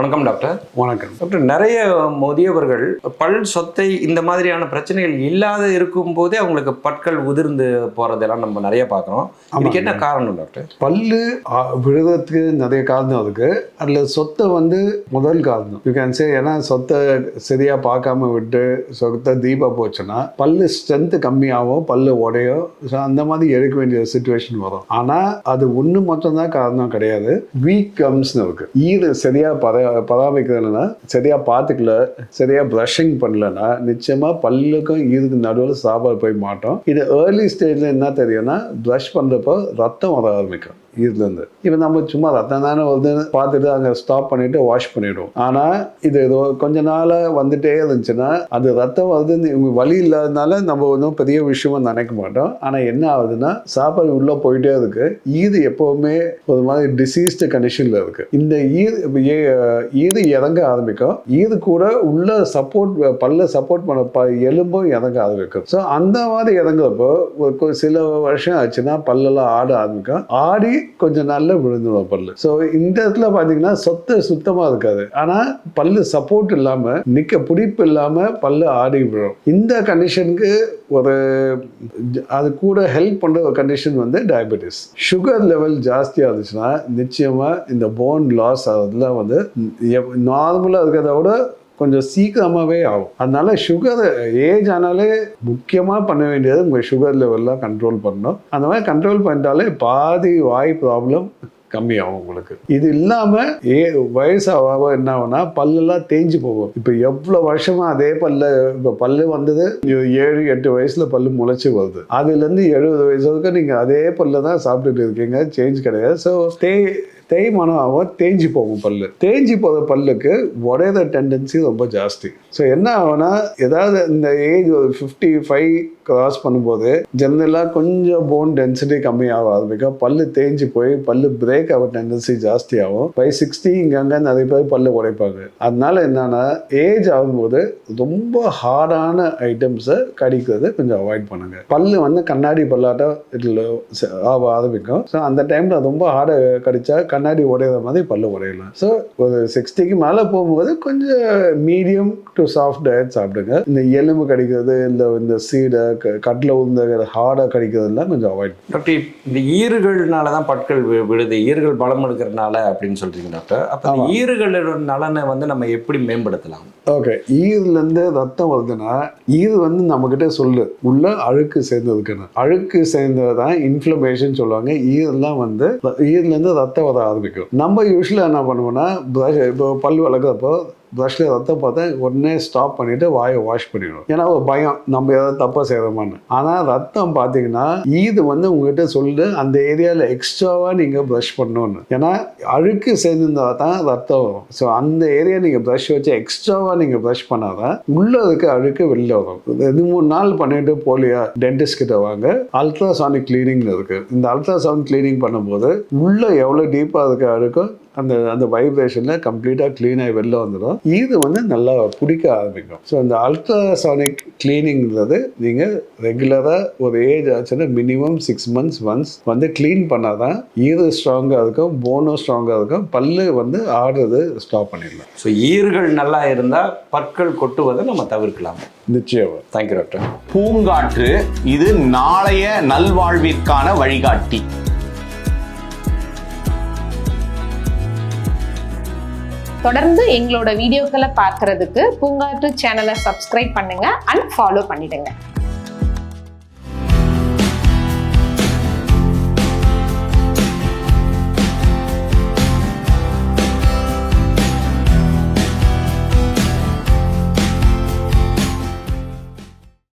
வணக்கம் டாக்டர். வணக்கம். டாக்டர் நிறைய முதியவர்கள் பல் சொத்தை இந்த மாதிரியான பிரச்சனைகள் இல்லாத இருக்கும் போதே அவங்களுக்கு பற்கள் உதிர்ந்து போறதெல்லாம் நம்ம நிறைய பார்க்குறோம். இதுக்கு என்ன காரணம் டாக்டர்? பல்லு ஆ, விழுறதுக்கு நிறைய காரணம் இருக்கு. அதில் சொத்தை வந்து முதல் காரணம். யூ கேன் சே ஏன்னா சொத்தை சரியா பார்க்காம விட்டு சொத்தை தீபா போச்சுன்னா பல்லு ஸ்ட்ரென்த் கம்மியாகும் பல்லு உடையும் ஸோ அந்த மாதிரி எடுக்க வேண்டிய சுச்சுவேஷன் வரும். ஆனால் அது ஒன்று மட்டும்தான் காரணம் கிடையாது. வீக் கம்ஸ்னு இருக்கு. ஈடு சரியா பரா பராமரிக்கிறதுனா சரியாக பார்த்துக்கல சரியாக ப்ரஷிங் பண்ணலன்னா நிச்சயமாக பல்லுக்கும் இதுக்கு நடுவில் சாப்பாடு போய் மாட்டோம். இது ஏர்லி ஸ்டேஜில் என்ன தெரியும்னா ப்ரஷ் பண்ணுறப்போ ரத்தம் வர ஆரம்பிக்கும். இதுலேருந்து இப்போ நம்ம சும்மா ரத்தம் தானே வருதுன்னு பார்த்துட்டு அங்கே ஸ்டாப் பண்ணிட்டு வாஷ் பண்ணிவிடுவோம் ஆனால் இது ஏதோ கொஞ்ச நாளாக வந்துட்டே இருந்துச்சுன்னா அது ரத்தம் வருதுன்னு இவங்க வழி இல்லாதனால நம்ம ஒன்றும் பெரிய விஷயமா நினைக்க மாட்டோம். ஆனால் என்ன ஆகுதுன்னா சாப்பாடு உள்ளே போயிட்டே இருக்கு. ஈது எப்போவுமே ஒரு மாதிரி டிசீஸ்டு கண்டிஷனில் இருக்கு. இந்த ஈது ஏ- ஈது இறங்க ஆரம்பிக்கும். ஈது கூட உள்ள சப்போர்ட் பல்ல சப்போர்ட் பண்ண ப எலும்பும் இறங்க ஆரம்பிக்கும். ஸோ அந்த மாதிரி இறங்குறப்போ ஒரு சில வருஷம் ஆச்சுன்னா பல்லெல்லாம் ஆட ஆரம்பிக்கும். ஆடி கொஞ்சம் நாளில் விழுந்துடும் பல்லு. ஸோ இந்த இடத்துல பார்த்தீங்கன்னா சொத்து சுத்தமாக இருக்காது. ஆனால் பல்லு சப்போர்ட் இல்லாமல் நிற்க பிடிப்பு இல்லாமல் பல்லு ஆடி விழும். இந்த கண்டிஷனுக்கு ஒரு அது கூட ஹெல்ப் பண்ணுற ஒரு கண்டிஷன் வந்து டயபெட்டிஸ் சுகர் லெவல் ஜாஸ்தியாக இருந்துச்சுன்னா நிச்சயமாக இந்த போன் லாஸ் அதெல்லாம் வந்து நார்மலாக இருக்கிறத விட கொஞ்சம் சீக்கிரமாகவே ஆகும். அதனால சுகர் ஏஜ் ஆனாலே முக்கியமாக பண்ண வேண்டியது உங்கள் சுகர் லெவல்லாம் கண்ட்ரோல் பண்ணணும். அந்த மாதிரி கண்ட்ரோல் பண்ணிட்டாலே பாதி வாய் ப்ராப்ளம் கம்மியாகும் உங்களுக்கு. இது இல்லாமல் ஏ வயசாக என்ன ஆகும்னா பல்லெல்லாம் தேஞ்சு போகும். இப்போ எவ்வளோ வருஷமாக அதே பல்ல இப்போ பல்லு வந்தது ஏழு எட்டு வயசில் பல்லு முளைச்சி வருது. அதுலேருந்து எழுபது வயசு வரைக்கும் நீங்கள் அதே பல்ல தான் சாப்பிட்டுட்டு இருக்கீங்க. சேஞ்ச் கிடையாது. ஸோ தே தேய்மானம் ஆகும் தேஞ்சு போகும் பல்லு. தேஞ்சு போகிற பல்லுக்கு உடையிற டெண்டன்சி ரொம்ப ஜாஸ்தி. ஸோ என்ன ஆகும்னா ஏதாவது இந்த ஏஜ் ஒரு ஃபிஃப்டி ஃபைவ் கிராஸ் பண்ணும்போது ஜென்ரலாக கொஞ்சம் போன் டென்சிட்டி கம்மியாக ஆரம்பிக்கும் பல்லு தேஞ்சு போய் பல்லு பிரேக் ஆக டெண்டன்சி ஜாஸ்தி ஆகும் பை சிக்ஸ்டி இங்கங்கே நிறைய பேர் பல்லு உடைப்பாங்க. அதனால என்னன்னா ஏஜ் ஆகும்போது ரொம்ப ஹார்டான ஐட்டம்ஸை கடிக்கிறது கொஞ்சம் அவாய்ட் பண்ணுங்க. பல்லு வந்து கண்ணாடி பல்லாட்டம் இதில் ஆக ஆரம்பிக்கும் ஸோ அந்த டைமில் ரொம்ப ஹார்டை கடிச்சா கண்ணாடி உடையிற மாதிரி பல்லு உடையலாம். ஸோ ஒரு சிக்ஸ்டிக்கு மேலே போகும்போது கொஞ்சம் மீடியம் டு சாஃப்ட் டயட் சாப்பிடுங்க. இந்த எலும்பு கடிக்கிறது இல்லை இந்த சீடை கட்டில் உந்த ஹார்டாக கடிக்கிறதெல்லாம் கொஞ்சம் அவாய்ட் டாக்டர் இந்த ஈறுகள்னால தான் பற்கள் வி- விழுது. ஈறுகள் பலம் எடுக்கிறதுனால அப்படின்னு சொல்றீங்க டாக்டர் அப்போ இந்த. ஈறுகளோட நலனை வந்து நம்ம எப்படி மேம்படுத்தலாம்? ஓகே ஈருலேருந்து ரத்தம் வருதுன்னா ஈரு வந்து நம்மக்கிட்ட சொல்லு. உள்ள அழுக்கு சேர்ந்ததுக்குன்னு. அழுக்கு சேர்ந்தது தான் இன்ஃப்ளமேஷன் சொல்லுவாங்க. ஈரெல்லாம் வந்து ஈர்லேருந்து ரத்தம் வர ஆரம்பிக்கும் நம்ம யூஸ்வலாக என்ன பண்ணுவோம்னா ப்ரஷ் இப்போ பல் வளர்க்குறப்போ ப்ரஷ்ல ரத்தம் பார்த்தா உடனே ஸ்டாப் பண்ணிட்டு வாயை வாஷ் பண்ணிடணும். ஏன்னா ஒரு பயம். நம்ம ஏதாவது தப்பாக செய்கிறோமான்னு ஆனால் ரத்தம் பார்த்தீங்கன்னா ஈது வந்து உங்ககிட்ட சொல்லிட்டு அந்த ஏரியாவில் எக்ஸ்ட்ராவாக நீங்கள் ப்ரஷ் பண்ணணும்னு. ஏன்னா அழுக்கு சேர்ந்துருந்தா தான் ரத்தம் வரும். ஸோ அந்த ஏரியா நீங்கள் ப்ரஷ் வச்சு எக்ஸ்ட்ராவாக நீங்கள் ப்ரஷ் பண்ணாதான் உள்ளே இருக்க அழுக்கு வெளில வரும். ரெண்டு மூணு நாள் பண்ணிட்டு போலியா? டென்டிஸ்ட் கிட்ட வாங்க. அல்ட்ராசானிக் கிளீனிங் இருக்குது இந்த அல்ட்ராசவுண்ட் கிளீனிங் பண்ணும்போது உள்ளே எவ்வளோ டீப்பாக இருக்க அழுக்கோ அந்த அந்த வைப்ரேஷனில் கம்ப்ளீட்டாக க்ளீன் ஆகி வெளில வந்துடும். இது வந்து நல்லா பிடிக்க ஆரம்பிக்கும். ஸோ அந்த அல்ட்ராசானிக் கிளீனிங்கிறது நீங்கள் ரெகுலராக ஒரு ஏஜ் ஆச்சுன்னா மினிமம் சிக்ஸ் மந்த்ஸ் ஒன்ஸ் வந்து க்ளீன் பண்ணாதான் ஈது ஸ்ட்ராங்காக இருக்கும் போனும் ஸ்ட்ராங்காக இருக்கும் பல்லு வந்து ஆடுறது ஸ்டாப் பண்ணிடலாம். ஸோ ஈறுகள் நல்லா இருந்தால் பற்கள் கொட்டுவதை நம்ம தவிர்க்கலாம். நிச்சயமாக தேங்க்யூ டாக்டர் பூங்காற்று இது நாளைய நல்வாழ்விற்கான வழிகாட்டி. தொடர்ந்து எங்களோட வீடியோக்களை பார்க்கறதுக்கு பூங்காற்று சேனலை சப்ஸ்கிரைப் பண்ணுங்க அண்ட் ஃபாலோ பண்ணிடுங்க.